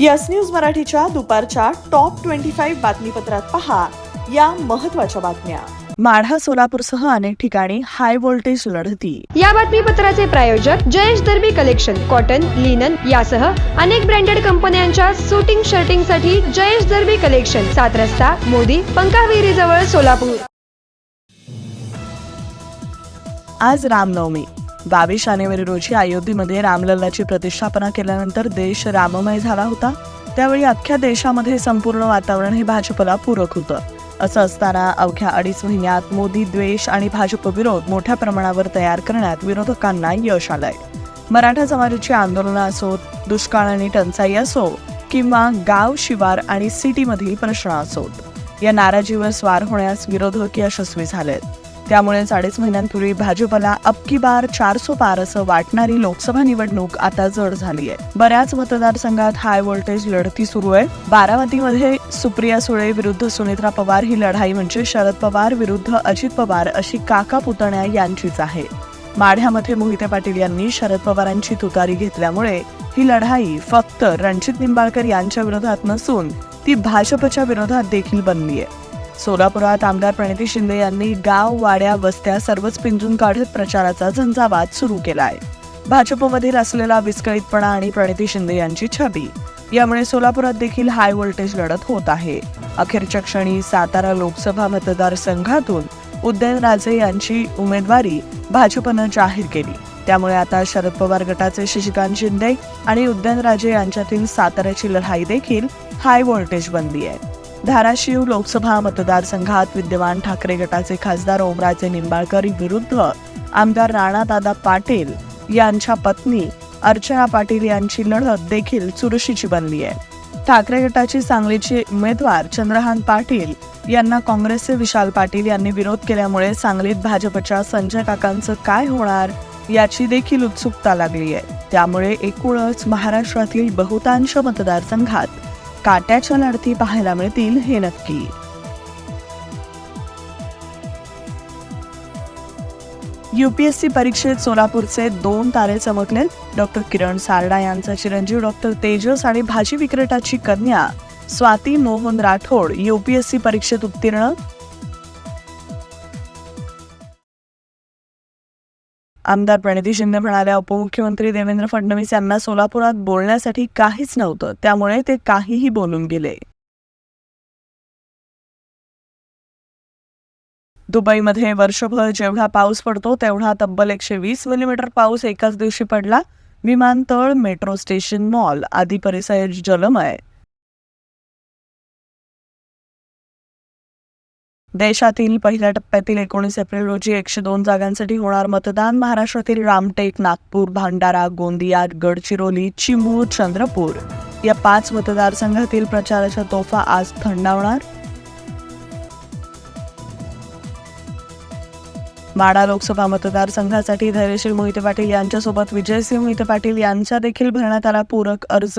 Yes news मराठीच्या दुपारच्या top twenty five बातमीपत्रात पहा या महत्त्वाच्या बातम्या. माढा सोलापूरसह अनेक ठिकाणी हाय व्होल्टेज लढती. या बातमीपत्राचे प्रायोजक Jayesh Darbi collection cotton linen यासह अनेक ब्रँडेड कंपन्यांच्या सुटिंग शर्टिंगसाठी जयेश दर्बी कलेक्शन सात रस्ता मोदी पंकाविहिरी जवळ सोलापूर. आज रामनवमी. बावीस जानेवारी रोजी अयोध्येमध्ये रामलल्लाची प्रतिष्ठापना केल्यानंतर देश राममय झाला होता. त्यावेळी अख्ख्या देशामध्ये संपूर्ण वातावरण हे भाजपला पूरक होतं. असं असताना अवघ्या अडीच महिन्यात मोदी द्वेष आणि भाजप विरोध मोठ्या प्रमाणावर तयार करण्यात विरोधकांना यश आलंय. मराठा समाजाची आंदोलनं असोत दुष्काळ आणि टंचाई असो किंवा गाव शिवार आणि सिटीमधील प्रश्न असोत. या नाराजीवर स्वार होण्यास विरोधक यशस्वी झालेत. त्यामुळे अडीच महिन्यांपूर्वी भाजपला अबकी बार चारसो पार असं वाटणारी लोकसभा निवडणूक आता जड झाली आहे. बऱ्याच मतदारसंघात हाय व्होल्टेज लढती सुरू आहे. बारामतीमध्ये सुप्रिया सुळे विरुद्ध सुनेत्रा पवार ही लढाई म्हणजे शरद पवार विरुद्ध अजित पवार अशी काका पुतण्या यांचीच आहे. माढ्यामध्ये मोहिते पाटील यांनी शरद पवारांची तुतारी घेतल्यामुळे ही लढाई फक्त रणजित निंबाळकर यांच्या विरोधात नसून ती भाजपच्या विरोधात देखील बनली आहे. सोलापुरात आमदार प्रणिती शिंदे यांनी गाव वाड्या वस्त्या सर्वच पिंजून काढत प्रचाराचा झंझावात सुरू केला आहे भाजपमधील असलेला विस्कळीतपणा आणि प्रणिती शिंदे यांची छबी. यामुळे सोलापुरात देखील हाय व्होल्टेज लढत होत आहे. अखेरच्या क्षणी सातारा लोकसभा मतदारसंघातून उदयनराजे यांची उमेदवारी भाजपनं जाहीर केली. त्यामुळे आता शरद पवार गटाचे शशिकांत शिंदे आणि उदयनराजे यांच्यातील साताऱ्याची लढाई देखील हाय व्होल्टेज बनली आहे. धाराशिव लोकसभा मतदारसंघात विद्यमान ठाकरे गटाचे खासदार ओमराजे निंबाळकर विरुद्ध आमदार राणादादा पाटील यांच्या पत्नी अर्चना पाटील यांची लढत देखील चुरशीची बनली आहे. ठाकरे गटाची सांगलीचे उमेदवार चंद्रहान पाटील यांना काँग्रेसचे विशाल पाटील यांनी विरोध केल्यामुळे सांगलीत भाजपच्या संजय काकांचं काय होणार याची देखील उत्सुकता लागली आहे. त्यामुळे एकूणच महाराष्ट्रातील बहुतांश मतदारसंघात काट्याच्या लढती पाहायला मिळतील हे नक्की. युपीएससी परीक्षेत सोलापूरचे दोन तारे चमकले डॉक्टर किरण सारडा यांचा चिरंजीव डॉक्टर तेजस आणि भाजी विक्रेटाची कन्या स्वाती मोहन राठोड युपीएससी परीक्षेत उत्तीर्ण. आमदार प्रणिती शिंदे म्हणाल्या उपमुख्यमंत्री देवेंद्र फडणवीस यांना सोलापुरात बोलण्यासाठी काहीच नव्हतं त्यामुळे ते काहीही बोलून गेले. दुबईमध्ये वर्षभर जेवढा पाऊस पडतो तेवढा तब्बल एकशे वीस मिलीमीटर पाऊस एकाच दिवशी पडला. विमानतळ मेट्रो स्टेशन मॉल आदी परिसर जलमय. देशातील पहिल्या टप्प्यातील एकोणीस एप्रिल रोजी एकशे दोन जागांसाठी होणार मतदान. महाराष्ट्रातील रामटेक नागपूर भांडारा गोंदिया गडचिरोली चिमूर चंद्रपूर या पाच मतदारसंघातील प्रचाराच्या तोफा आज थंडावणार. माडा लोकसभा मतदारसंघासाठी धैर्यशील मोहिते पाटील यांच्यासोबत विजयसिंह मोहिते पाटील यांचा देखील भरण्यात आला पूरक अर्ज.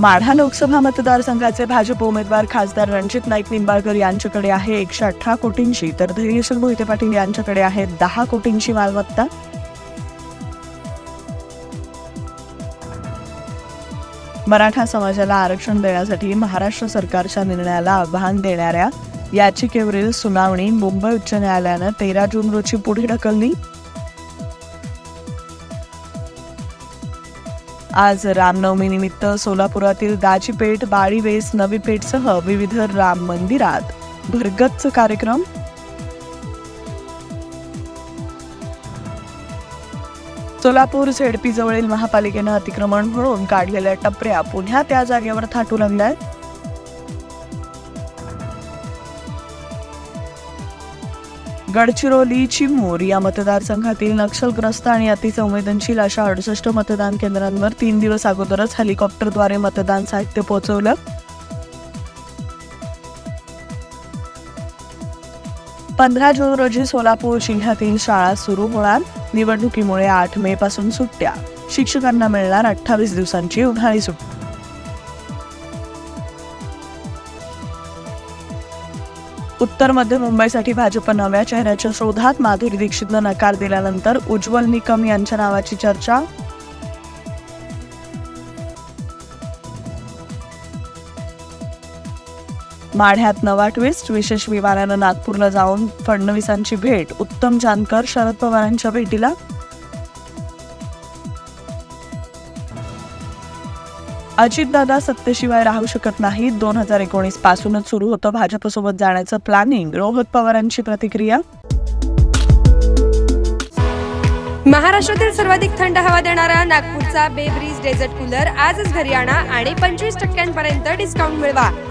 माढा लोकसभा मतदारसंघाचे भाजप उमेदवार खासदार रणजित नाईक निंबाळकर यांच्याकडे आहे एकशे अठरा कोटींची. तर धैर्यशील मोहिते पाटील यांच्याकडे आहे दहा कोटींची मालमत्ता. मराठा समाजाला आरक्षण देण्यासाठी महाराष्ट्र सरकारच्या निर्णयाला आव्हान देणाऱ्या याचिकेवरील सुनावणी मुंबई उच्च न्यायालयानं तेरा जून रोजी पुढे ढकलली. आज रामनवमी निमित्त सोलापुरातील दाजीपेठ बाळीवेस नवीपेठसह विविध राम मंदिरात भरगच्च कार्यक्रम. सोलापूर झेडपी जवळील महापालिकेनं अतिक्रमण म्हणून काढलेल्या टपऱ्या पुन्हा त्या जागेवर थाटू लागल्यात गडचिरोली चिमूर या मतदारसंघातील नक्षलग्रस्त आणि अतिसंवेदनशील अशा अडुसष्ट मतदान केंद्रांवर तीन दिवस अगोदरच हेलिकॉप्टरद्वारे मतदान साहित्य पोहोचवलं. पंधरा जून रोजी सोलापूर जिल्ह्यातील शाळा सुरू होणार. निवडणुकीमुळे आठ मे पासून सुट्ट्या. शिक्षकांना मिळणार अठ्ठावीस दिवसांची उन्हाळी सुट्टी. उत्तर मध्य मुंबईसाठी भाजप नव्या चेहऱ्याच्या शोधात माधुरी दीक्षितनं नकार दिल्यानंतर उज्ज्वल निकम यांच्या नावाची चर्चा. माढ्यात नवा ट्विस्ट विशेष विमानानं नागपूरला जाऊन फडणवीसांची भेट. उत्तम जानकर शरद पवारांच्या भेटीला अजितदादा सत्तेशिवाय राहू शकत नाहीत. दोन हजार एकोणीस पासूनच सुरू होतं भाजपसोबत जाण्याचं प्लॅनिंग रोहित पवारांची प्रतिक्रिया? महाराष्ट्रातील सर्वाधिक थंड हवा देणारा नागपूरचा बेब्रीज डेझर्ट कूलर आजच घरी आणा आणि पंचवीस टक्क्यांपर्यंत डिस्काउंट मिळवा.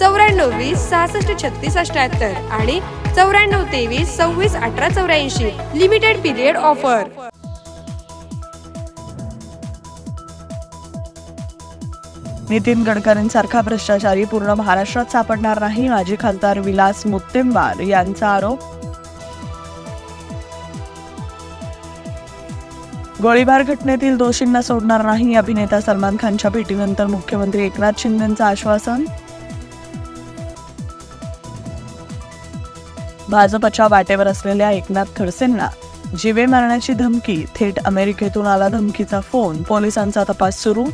चौऱ्याण्णव वीस सहासष्ट छत्तीस अठ्याहत्तर आणि चौऱ्याण्णव तेवीस सव्वीस अठरा चौऱ्याऐंशी लिमिटेड पिरियड ऑफर नितीन गडकरींसारखा भ्रष्टाचारी पूर्ण महाराष्ट्रात सापडणार नाही माजी खासदार विलास मुत्तेमवार यांचा आरोप. गोळीबार घटनेतील दोषींना सोडणार नाही अभिनेता सलमान खानच्या भेटीनंतर मुख्यमंत्री एकनाथ शिंदेचं आश्वासन. भाजपच्या वाटेवर असलेल्या एकनाथ खडसेंना जीवे मारण्याची धमकी थेट अमेरिकेतून आला धमकीचा फोन पोलिसांचा तपास सुरू?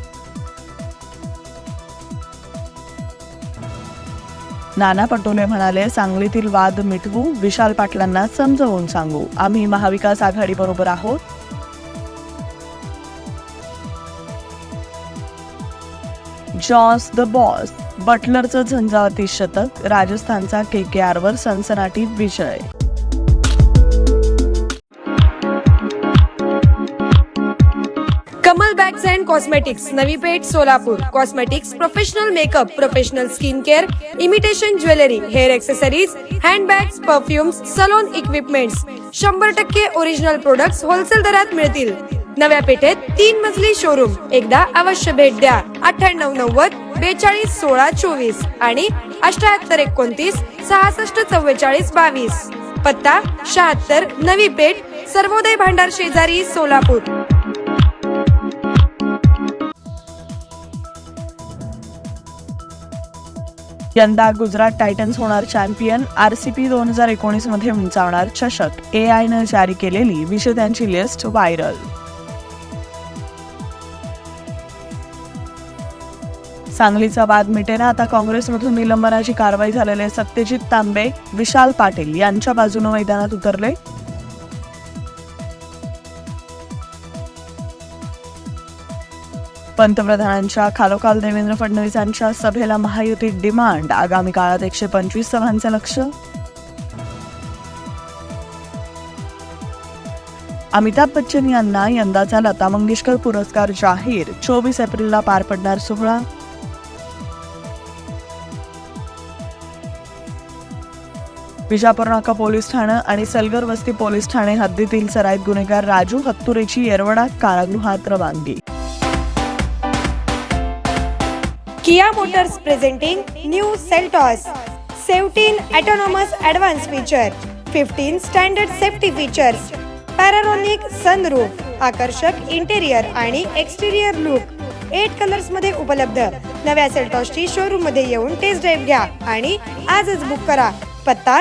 नाना पटोले म्हणाले सांगलीतील वाद मिटवू विशाल पाटलांना समजवून सांगू. आम्ही महाविकास आघाडीबरोबर आहोत. जॉस द बॉस बटलरचं झंझावती शतक राजस्थानचा के के आरवर सनसनाटी विजय. Kamal bags and cosmetics Navi Peth Solapur. Cosmetics professional makeup professional skin care imitation jewellery hair accessories handbags perfumes salon equipments शंभर टक्के ओरिजिनल प्रोडक्ट्स होलसेल दरात मिळतील. नव्या पेठेत तीन मजली शोरूम एकदा अवश्य भेट द्या. अठ्ठ्याण्णव नव्वद बेचाळीस सोळा चोवीस आणि अष्ट्याहत्तर एकोणतीस सहासष्ट चव्वेचाळीस बावीस. पत्ता शहात्तर नवी पेठ सर्वोदय भांडार शेजारी सोलापूर. यंदा गुजरात टायटन्स होणार चॅम्पियन आरसीपी दोन हजार एकोणीसमध्ये उंचावणार चषक. ए आयनं जारी केलेली विजेत्यांची लिस्ट व्हायरल सांगलीचा वाद मिटेना आता काँग्रेसमधून निलंबनाची कारवाई झालेले सत्यजित तांबे विशाल पाटील यांच्या बाजूने मैदानात उतरले. पंतप्रधानांच्या खालोखाल देवेंद्र फडणवीसांच्या सभेला महायुतीत डिमांड. आगामी काळात एकशे पंचवीस सभांचं लक्ष. अमिताभ बच्चन यांना यंदाचा लता मंगेशकर पुरस्कार जाहीर. चोवीस एप्रिलला पार पडणार सोहळा. विजापूर नाका पोलीस ठाणं आणि सलगर वस्ती पोलीस ठाणे हद्दीतील सराईत गुन्हेगार राजू हत्तुरेची येरवडा कारागृहात रवानगी. Kia Motors presenting new Seltos. 17 autonomous advanced feature, 15 standard safety features, panoramic sunroof आकर्षक इंटेरियर आणि एक्सटेरियर लुक. एट कलर्समध्ये उपलब्ध. नव्या सेल्टॉसची शोरूममध्ये येऊन टेस्ट ड्राईव्ह घ्या आणि आजच बुक करा. पत्ता